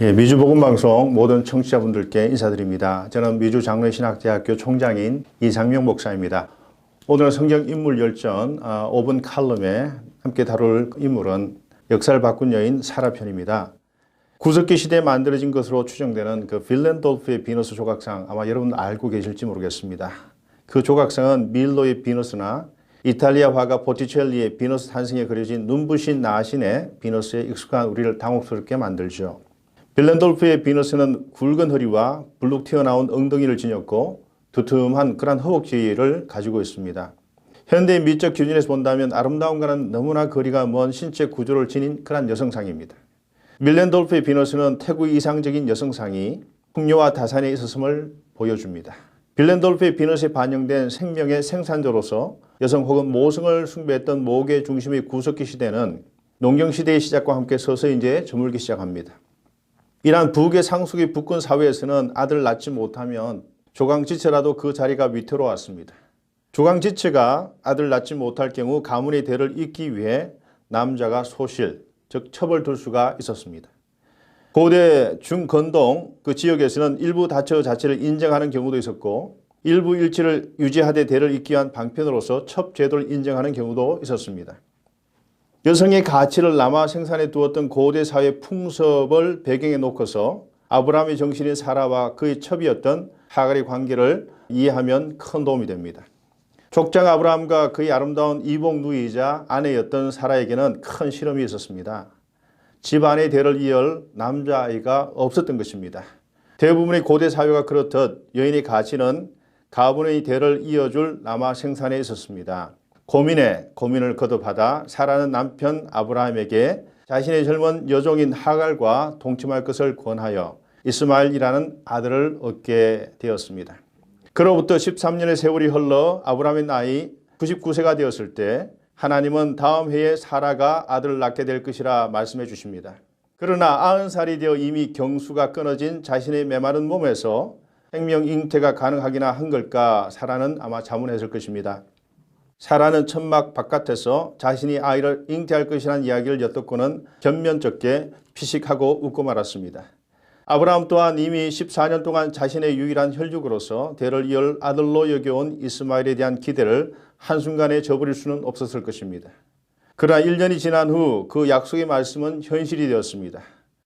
예, 미주복음방송 모든 청취자분들께 인사드립니다. 저는 미주장로신학대학교 총장인 이상명 목사입니다. 오늘 성경 인물 열전 5분 칼럼에 함께 다룰 인물은 역사를 바꾼 여인 사라 편입니다. 구석기 시대에 만들어진 것으로 추정되는 그 빌렌돌프의 비너스 조각상 아마 여러분 알고 계실지 모르겠습니다. 그 조각상은 밀로의 비너스나 이탈리아 화가 보티첼리의 비너스 탄생에 그려진 눈부신 나신의 비너스에 익숙한 우리를 당혹스럽게 만들죠. 빌렌돌프의 비너스는 굵은 허리와 불룩 튀어나온 엉덩이를 지녔고 두툼한 그런 허벅지를 가지고 있습니다. 현대의 미적 기준에서 본다면 아름다움과는 너무나 거리가 먼 신체 구조를 지닌 그런 여성상입니다. 밀렌돌프의 비너스는 태국의 이상적인 여성상이 풍요와 다산에 있었음을 보여줍니다. 빌렌돌프의 비너스에 반영된 생명의 생산자로서 여성 혹은 모성을 숭배했던 모계 중심의 구석기 시대는 농경 시대의 시작과 함께 서서히 이제 저물기 시작합니다. 이러한 부의 상속이 북군 사회에서는 아들 낳지 못하면 조강지체라도 그 자리가 위태로웠습니다. 조강지체가 아들 낳지 못할 경우 가문의 대를 잇기 위해 남자가 소실, 즉 첩을 둘 수가 있었습니다. 고대 중건동 그 지역에서는 일부 다처 자체를 인정하는 경우도 있었고 일부 일치를 유지하되 대를 잇기 위한 방편으로서 첩 제도를 인정하는 경우도 있었습니다. 여성의 가치를 남아 생산해 두었던 고대 사회 풍습을 배경에 놓고서 아브라함의 정신인 사라와 그의 첩이었던 하갈의 관계를 이해하면 큰 도움이 됩니다. 족장 아브라함과 그의 아름다운 이복 누이자 아내였던 사라에게는 큰 실험이 있었습니다. 집안의 대를 이을 남자아이가 없었던 것입니다. 대부분의 고대 사회가 그렇듯 여인의 가치는 가문의 대를 이어줄 남아 생산에 있었습니다. 고민에 고민을 거듭하다 사라는 남편 아브라함에게 자신의 젊은 여종인 하갈과 동침할 것을 권하여 이스마엘이라는 아들을 얻게 되었습니다. 그로부터 13년의 세월이 흘러 아브라함의 나이 99세가 되었을 때 하나님은 다음 해에 사라가 아들을 낳게 될 것이라 말씀해 주십니다. 그러나 90살이 되어 이미 경수가 끊어진 자신의 메마른 몸에서 생명 잉태가 가능하기나 한 걸까 사라는 아마 자문했을 것입니다. 사라는 천막 바깥에서 자신이 아이를 잉태할 것이라는 이야기를 엿듣고는 전면적게 피식하고 웃고 말았습니다. 아브라함 또한 이미 14년 동안 자신의 유일한 혈육으로서 대를 이을 아들로 여겨온 이스마엘에 대한 기대를 한순간에 저버릴 수는 없었을 것입니다. 그러나 1년이 지난 후 그 약속의 말씀은 현실이 되었습니다.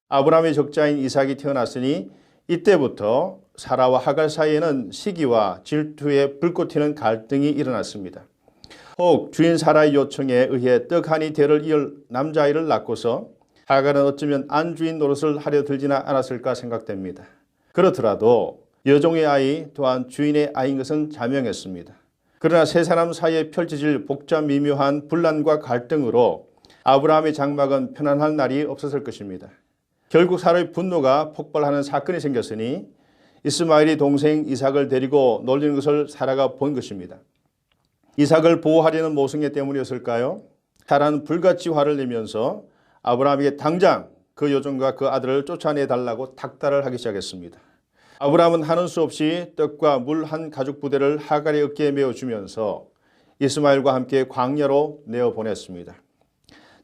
아브라함의 적자인 이삭이 태어났으니 이때부터 사라와 하갈 사이에는 시기와 질투의 불꽃 튀는 갈등이 일어났습니다. 혹 주인 사라의 요청에 의해 떡하니 대를 이을 남자아이를 낳고서 하갈은 어쩌면 안주인 노릇을 하려 들지나 않았을까 생각됩니다. 그렇더라도 여종의 아이 또한 주인의 아이인 것은 자명했습니다. 그러나 세 사람 사이에 펼쳐질 복잡 미묘한 분란과 갈등으로 아브라함의 장막은 편안할 날이 없었을 것입니다. 결국 사라의 분노가 폭발하는 사건이 생겼으니 이스마엘이 동생 이삭을 데리고 놀리는 것을 사라가 본 것입니다. 이삭을 보호하려는 모성애 때문이었을까요? 사라는 불같이 화를 내면서 아브라함에게 당장 그 여종과 그 아들을 쫓아내 달라고 닥달을 하기 시작했습니다. 아브라함은 하는 수 없이 떡과 물 한 가죽 부대를 하갈의 어깨에 메어주면서 이스마엘과 함께 광야로 내어 보냈습니다.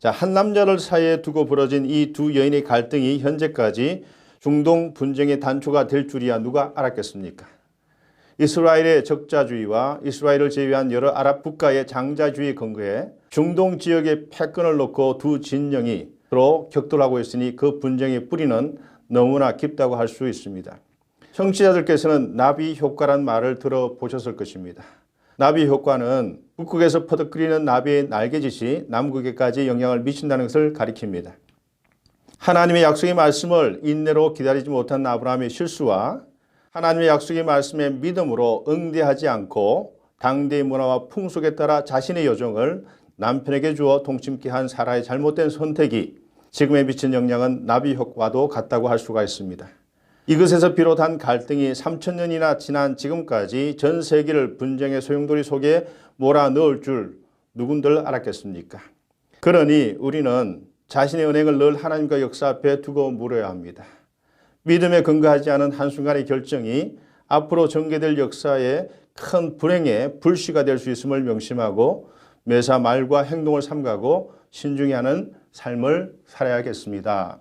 자, 한 남자를 사이에 두고 벌어진 이 두 여인의 갈등이 현재까지 중동 분쟁의 단초가 될 줄이야 누가 알았겠습니까? 이스라엘의 적자주의와 이스라엘을 제외한 여러 아랍 국가의 장자주의 근거에 중동 지역의 패권을 놓고 두 진영이 서로 격돌하고 있으니 그 분쟁의 뿌리는 너무나 깊다고 할 수 있습니다. 청취자들께서는 나비 효과란 말을 들어보셨을 것입니다. 나비 효과는 북극에서 퍼덕거리는 나비의 날개짓이 남극에까지 영향을 미친다는 것을 가리킵니다. 하나님의 약속의 말씀을 인내로 기다리지 못한 아브라함의 실수와 하나님의 약속의 말씀에 믿음으로 응대하지 않고 당대의 문화와 풍속에 따라 자신의 여정을 남편에게 주어 동침케 한 사라의 잘못된 선택이 지금에 미친 영향은 나비 효과도 같다고 할 수가 있습니다. 이것에서 비롯한 갈등이 3천년이나 지난 지금까지 전 세계를 분쟁의 소용돌이 속에 몰아넣을 줄 누군들 알았겠습니까? 그러니 우리는 자신의 은행을 늘 하나님과 역사 앞에 두고 물어야 합니다. 믿음에 근거하지 않은 한순간의 결정이 앞으로 전개될 역사에 큰 불행의 불씨가 될 수 있음을 명심하고 매사 말과 행동을 삼가고 신중히 하는 삶을 살아야겠습니다.